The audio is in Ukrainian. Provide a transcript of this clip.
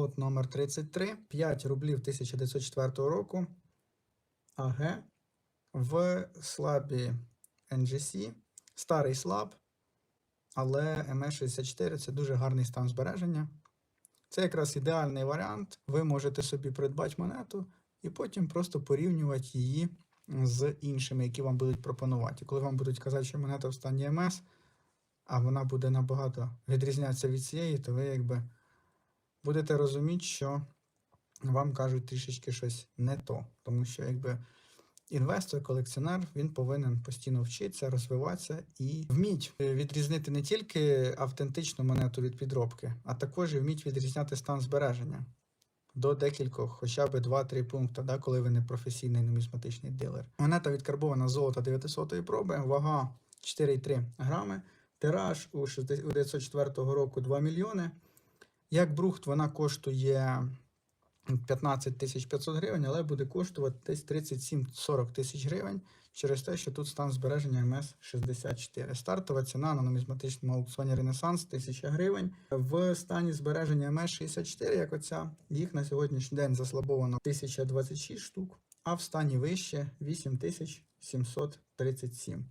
лот номер 33 5 рублів 1904 року. АГ в слабі NGC. Старий слаб, але ME64 це дуже гарний стан збереження. Це якраз ідеальний варіант. Ви можете собі придбати монету і потім просто порівнювати її з іншими, які вам будуть пропонувати. Коли вам будуть казати, що монета в стані МС, а вона буде набагато відрізнятися від цієї, то ви якби будете розуміти, що вам кажуть трішечки щось не то. Тому що якби інвестор, колекціонер, він повинен постійно вчитися, розвиватися і вміть відрізнити не тільки автентичну монету від підробки, а також і вміть відрізняти стан збереження до декількох, хоча б 2-3 пункти, да, коли ви не професійний нумізматичний дилер. Монета відкарбована золота 900 проби, вага 4,3 грами, тираж у 60 у 904 року 2 мільйони. Як брухт, вона коштує 15 тисяч 500 гривень, але буде коштувати десь 37-40 тисяч гривень через те, що тут стан збереження МС-64. Стартова ціна на нумізматичному аукціоні Ренесанс 1000 гривень. В стані збереження МС-64, як оця, їх на сьогоднішній день заслабовано 1026 штук, а в стані вище 8737.